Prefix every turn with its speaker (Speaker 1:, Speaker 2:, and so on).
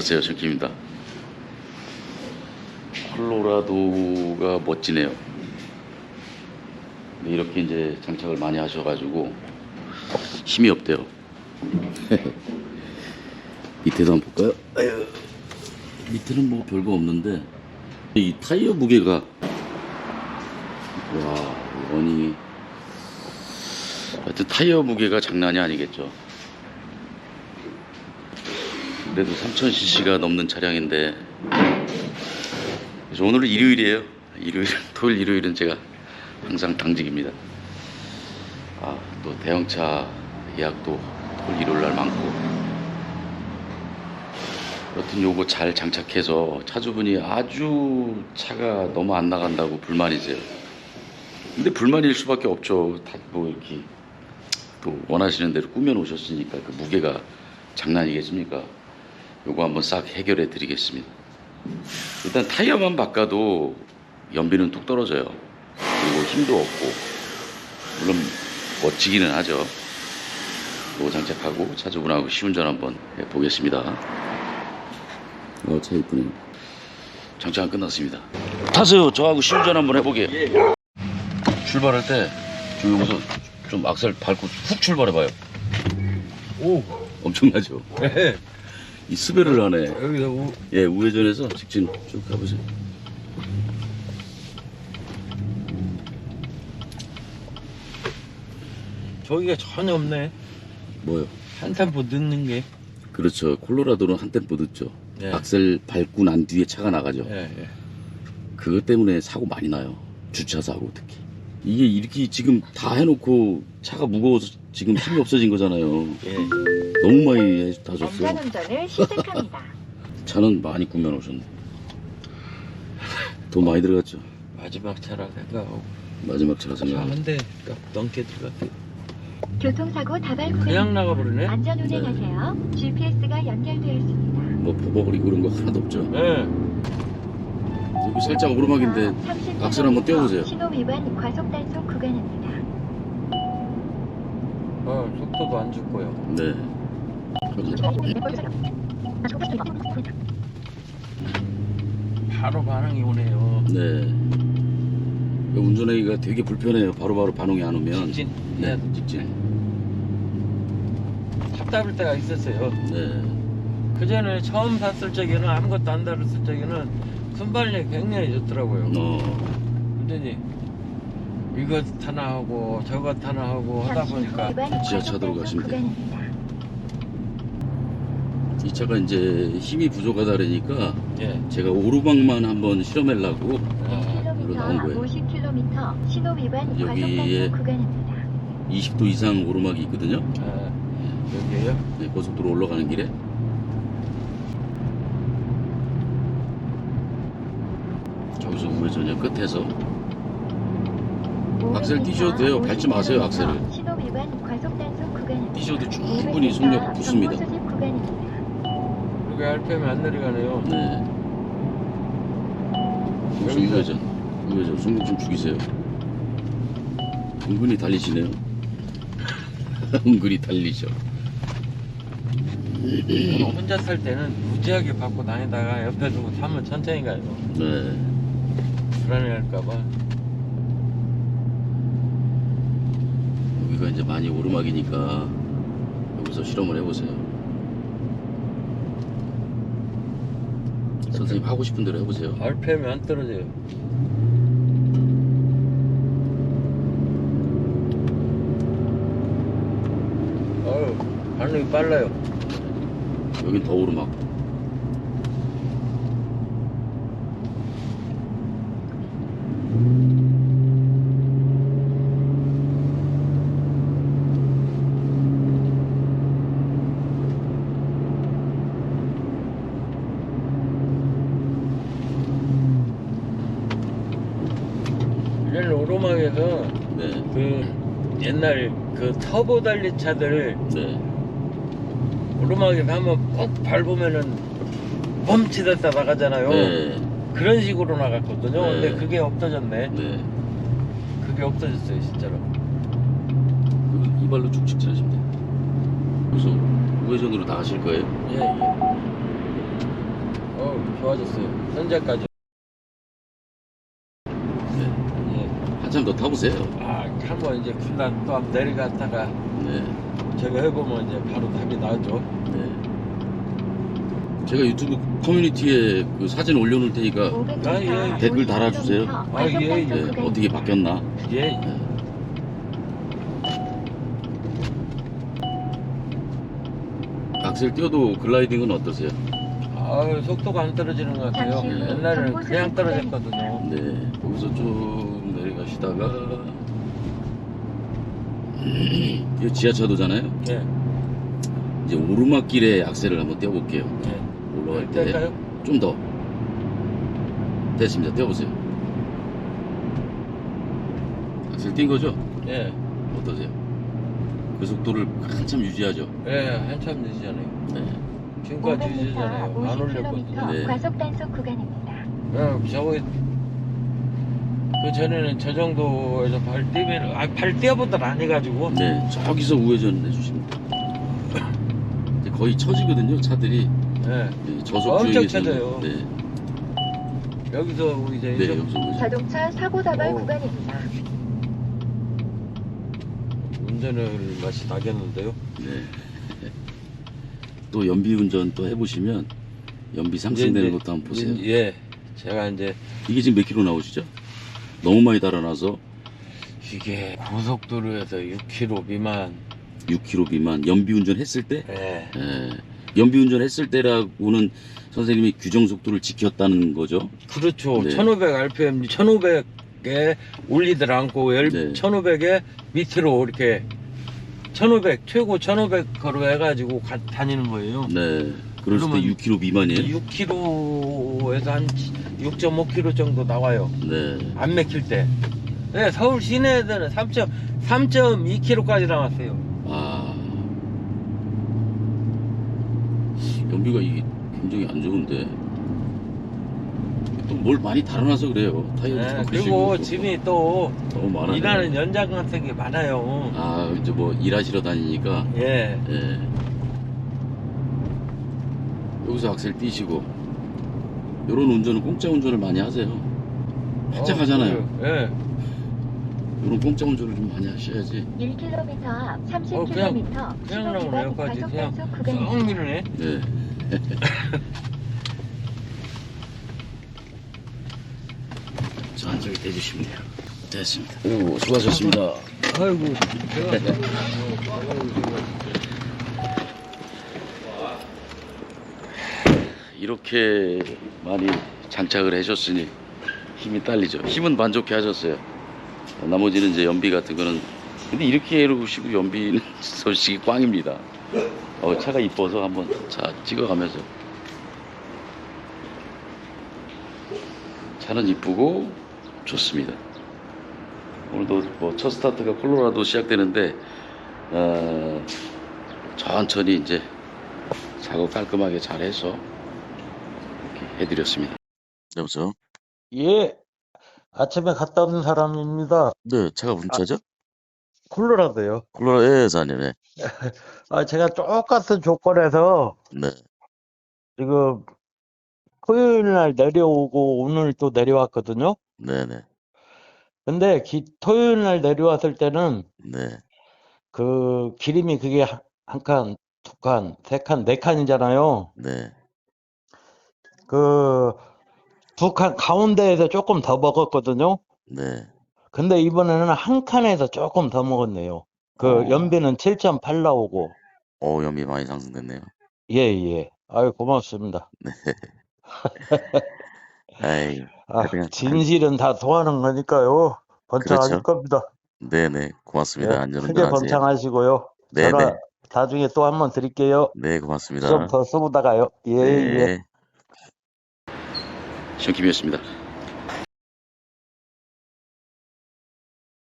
Speaker 1: 안녕하세요 정키입니다. 콜로라도가 멋지네요. 이렇게 이제 장착을 많이 하셔가지고 힘이 없대요. 밑에도 한번 볼까요? 밑에는 뭐 별거 없는데 이 타이어 무게가 와 이거니 하여튼 타이어 무게가 장난이 아니겠죠 그래도 3000cc가 넘는 차량인데 그래서 오늘은 일요일이에요. 일요일 토요일 일요일은 제가 항상 당직입니다. 아 또 대형차 예약도 토요일 일요일 날 많고. 여튼 요거 잘 장착해서 차주분이 아주 차가 너무 안 나간다고 불만이세요. 근데 불만일 수밖에 없죠. 다 뭐 이렇게 또 원하시는 대로 꾸며 놓으셨으니까 그 무게가 장난이겠습니까 요거 한번 싹 해결해 드리겠습니다. 일단 타이어만 바꿔도 연비는 뚝 떨어져요. 그리고 힘도 없고 물론 멋지기는 하죠. 요거 장착하고 차주분하고 시운전 한번 해 보겠습니다. 어, 차 이쁘네요. 장착은 끝났습니다. 타세요. 저하고 시운전 한번 해보게. 출발할 때 저 여기서 좀 악셀 밟고 훅 출발해봐요.
Speaker 2: 오,
Speaker 1: 엄청나죠?
Speaker 2: 네.
Speaker 1: 이 스베를 하네.
Speaker 2: 여기서 우,
Speaker 1: 예, 우회전해서 직진 쭉 가보세요.
Speaker 2: 저기가 전혀 없네.
Speaker 1: 뭐요?
Speaker 2: 한 템포 늦는 게.
Speaker 1: 그렇죠. 콜로라도는 한 템포 늦죠.
Speaker 2: 예.
Speaker 1: 악셀 밟고 난 뒤에 차가 나가죠.
Speaker 2: 예, 예.
Speaker 1: 그것 때문에 사고 많이 나요. 주차 사고 특히. 이게 이렇게 지금 다 해놓고 차가 무거워서 지금 힘이 없어진 거잖아요.
Speaker 2: 예.
Speaker 1: 너무 많이 하셨어요.
Speaker 3: 안전운전을 시작합니다.
Speaker 1: 차는 많이 꾸며놓으셨네. 돈 많이 들어갔죠.
Speaker 2: 마지막 차라 생각하고.
Speaker 1: 마지막 차라 생각.
Speaker 2: 한대 값 넘게 들어갔대.
Speaker 3: 교통사고 다발.
Speaker 2: 그냥 나가버리네.
Speaker 3: 안전 운행하세요. GPS가 연결되어 있습니다.
Speaker 1: 뭐 버벅거리고 그런 거 하나도 없죠.
Speaker 2: 예.
Speaker 1: 여기 살짝 오르막인데
Speaker 3: 30km
Speaker 1: 악셀 한번 떼어보세요.
Speaker 3: 신호 위반 과속 단속 구간입니다.
Speaker 2: 어, 속도도 안 죽고요.
Speaker 1: 네.
Speaker 2: 바로 반응이 오네요.
Speaker 1: 네. 이거 운전하기가 되게 불편해요. 바로바로 반응이 안 오면.
Speaker 2: 직진.
Speaker 1: 네,
Speaker 2: 네.
Speaker 1: 직진.
Speaker 2: 답답할 때가 있었어요.
Speaker 1: 네.
Speaker 2: 그 전에 처음 봤을 적에는 아무것도 안 다뤘을 적에는 순발력이 굉장히 좋더라고요.
Speaker 1: 어,
Speaker 2: 근데 이 것 하나 하고 저것 하나 하고 하다 보니까
Speaker 1: 지하차도로 가시면 돼요. 이 차가 이제 힘이 부족하다 그러니까
Speaker 2: 예.
Speaker 1: 제가 오르막만 한번 실험하려고
Speaker 2: 아,
Speaker 1: 나온 거예요.
Speaker 3: 50km 신호 위반
Speaker 1: 여기에
Speaker 3: 단속 구간입니다.
Speaker 1: 20도 이상 오르막이 있거든요.
Speaker 2: 아, 여기에요?
Speaker 1: 네, 고속도로 올라가는 길에. 저기서 우회전이요 끝에서 악셀 뛰셔도 돼요. 밟지 마세요, 악셀을. 뛰셔도 충분히 속력 붙습니다.
Speaker 2: 여기 RPM이 안 내려가네요.
Speaker 1: 네. 여기서- 우회전. 우회전. 속력 좀 죽이세요. 은근히 달리시네요. 은근히 달리죠.
Speaker 2: 저는 혼자 살 때는 무지하게 받고 다니다가 옆에 두고 타면 천천히 가요.
Speaker 1: 네.
Speaker 2: 불안해할까봐.
Speaker 1: 여기가 이제 많이 오르막이니까 여기서 실험을 해보세요. 선생님 하고 싶은 대로 해보세요.
Speaker 2: RPM이 안 떨어져요. 어우, 반응이 빨라요.
Speaker 1: 여긴 더 오르막.
Speaker 2: 이런 오르막에서
Speaker 1: 네.
Speaker 2: 그 옛날 그 터보 달린 차들
Speaker 1: 네.
Speaker 2: 오르막에 가면 꼭 밟으면은 멈칫했다 나가잖아요.
Speaker 1: 네.
Speaker 2: 그런 식으로 나갔거든요.
Speaker 1: 네.
Speaker 2: 근데 그게 없어졌네.
Speaker 1: 네.
Speaker 2: 그게 없어졌어요, 진짜로.
Speaker 1: 여기 이 발로 쭉 직진하시면 돼요. 그래서 우회전으로 나가실 거예요.
Speaker 2: 예, 예. 좋아졌어요. 현재까지.
Speaker 1: 네.
Speaker 2: 예.
Speaker 1: 한참 더 타보세요.
Speaker 2: 아, 한번 이제 군단 또 한번 내려갔다가
Speaker 1: 네.
Speaker 2: 제가 해보면 이제 바로 답이 나오죠.
Speaker 1: 네. 제가 유튜브 커뮤니티에 그 사진 올려놓을 테니까
Speaker 3: 500m
Speaker 2: 아, 예, 예.
Speaker 1: 댓글 달아주세요.
Speaker 2: 아, 예, 예.
Speaker 1: 네, 어떻게 바뀌었나.
Speaker 2: 예.
Speaker 1: 네. 악셀 띄워도 글라이딩은 어떠세요?
Speaker 2: 아, 속도가 안 떨어지는 것 같아요.
Speaker 3: 잠시
Speaker 1: 후
Speaker 2: 옛날에는 그냥 떨어졌거든요.
Speaker 1: 네, 거기서 쭉 가시다가 이 지하차도잖아요.
Speaker 2: 예.
Speaker 1: 이제 오르막길에 악셀을 한번 떼어볼게요.
Speaker 2: 예.
Speaker 1: 올라갈 때
Speaker 2: 될까요?
Speaker 1: 좀 더. 됐습니다. 떼어보세요. 악셀 띈 거죠?
Speaker 2: 예.
Speaker 1: 어떠세요? 그 속도를 한참 유지하죠.
Speaker 2: 예, 한참 늦잖아요.
Speaker 1: 네.
Speaker 2: 지금까지
Speaker 3: 500m
Speaker 2: 늦잖아요. 안
Speaker 3: 50km
Speaker 2: 올렸거든요.
Speaker 1: 네.
Speaker 3: 과속 단속 구간입니다.
Speaker 2: 예, 저거 그 전에는 저 정도에서 발 떼면 아, 발 떼어보다 안 해가지고
Speaker 1: 네, 저기서 우회전 해주시면 돼요. 이제 거의 처지거든요, 차들이.
Speaker 2: 예.
Speaker 1: 네, 저속
Speaker 2: 엄청
Speaker 1: 주행에서는.
Speaker 2: 쳐져요.
Speaker 1: 네,
Speaker 2: 여기서 이제
Speaker 1: 네, 여기서 우회전.
Speaker 3: 자동차 사고 다발
Speaker 2: 오.
Speaker 3: 구간입니다.
Speaker 2: 운전을 맛이 나겠는데요.
Speaker 1: 네. 또 연비 운전 또 해보시면 연비 상승되는
Speaker 2: 이제-
Speaker 1: 것도 한번 보세요.
Speaker 2: 이제- 예. 제가 이제
Speaker 1: 이게 지금 몇 킬로 나오시죠? 너무 많이 달아나서
Speaker 2: 이게 고속도로에서 6km 미만
Speaker 1: 6킬로 미만 연비 운전 했을 때,
Speaker 2: 예.
Speaker 1: 예, 연비 운전 했을 때라고는 선생님이 규정 속도를 지켰다는 거죠.
Speaker 2: 그렇죠.
Speaker 1: 네.
Speaker 2: 1500 RPM, 1500에 올리들 않고 열-
Speaker 1: 네.
Speaker 2: 1500에 밑으로 이렇게 1500 최고 1500으로 해가지고 가- 다니는 거예요.
Speaker 1: 네. 그럴 때
Speaker 2: 그러면
Speaker 1: 6킬로 미만이에요.
Speaker 2: 6km에서 한 6.5km 정도 나와요.
Speaker 1: 네.
Speaker 2: 안 막힐 때. 네, 서울 시내에서는 3. 3.2km까지 나왔어요.
Speaker 1: 아. 연비가 이게 굉장히 안 좋은데. 또 뭘 많이 달아나서 그래요. 타이어도
Speaker 2: 네,
Speaker 1: 바꾸시고.
Speaker 2: 그리고
Speaker 1: 또
Speaker 2: 짐이 또
Speaker 1: 너무 많아요.
Speaker 2: 일하는 연장 같은 게 많아요.
Speaker 1: 아, 이제 뭐 일하시러 다니니까.
Speaker 2: 예.
Speaker 1: 예. 여기서 악셀 띄시고. 요런 운전은 공짜 운전을 많이 하세요. 활짝 하잖아요.
Speaker 2: 어. 예.
Speaker 1: 요런 공짜 운전을 좀 많이 하셔야지.
Speaker 3: 1km 앞
Speaker 2: 어, 그냥-
Speaker 3: 30km
Speaker 2: 그냥
Speaker 3: 15
Speaker 2: 나오네, 여기까지. 그냥
Speaker 3: 단속
Speaker 2: 썩
Speaker 3: 구간입니다.
Speaker 2: 미르네.
Speaker 1: 네. 자, 저기 떼주시면 돼요. 됐습니다. 오, 수고하셨습니다.
Speaker 2: 아이고, 제가
Speaker 1: 이렇게 많이 장착을 해줬으니 힘이 딸리죠. 힘은 만족해 하셨어요. 나머지는 이제 연비 같은 거는 근데 이렇게 해놓으시고 연비는 솔직히 꽝입니다. 어, 차가 이뻐서 한번 자 찍어가면서 차는 이쁘고 좋습니다. 오늘도 뭐 첫 스타트가 콜로라도 시작되는데 어, 천천히 이제 작업 깔끔하게 잘해서 해드렸습니다. 여보세요?
Speaker 2: 예. 아침에 갔다 온 사람입니다.
Speaker 1: 네, 차가 무슨 차죠?
Speaker 2: 콜로라도요.
Speaker 1: 콜로라 예, 사님네.
Speaker 2: 아, 제가 똑같은 조건에서
Speaker 1: 네,
Speaker 2: 지금 토요일 날 내려오고 오늘 또 내려왔거든요.
Speaker 1: 네, 네,
Speaker 2: 근데 기, 토요일 날 내려왔을 때는
Speaker 1: 네,
Speaker 2: 그 기름이 그게 한- 한 칸, 두 칸, 세 칸, 네 칸이잖아요.
Speaker 1: 네.
Speaker 2: 그 두 칸 가운데에서 조금 더 먹었거든요.
Speaker 1: 네.
Speaker 2: 근데 이번에는 한 칸에서 조금 더 먹었네요. 그
Speaker 1: 어.
Speaker 2: 연비는 7.8 나오고.
Speaker 1: 어, 연비 많이 상승됐네요.
Speaker 2: 예, 예. 아유, 고맙습니다.
Speaker 1: 아이,
Speaker 2: 아,
Speaker 1: 그냥
Speaker 2: 진실은 다 통하는 거니까요. 번창하실
Speaker 1: 그렇죠.
Speaker 2: 겁니다.
Speaker 1: 네, 네, 고맙습니다.
Speaker 2: 예,
Speaker 1: 안전운전
Speaker 2: 크게
Speaker 1: 하세요.
Speaker 2: 번창하시고요.
Speaker 1: 네,
Speaker 2: 전화
Speaker 1: 네,
Speaker 2: 나중에 또 한 번 드릴게요.
Speaker 1: 네, 고맙습니다.
Speaker 2: 좀 더 써보다가요. 예, 예.
Speaker 1: 네. 시원킴이었습니다.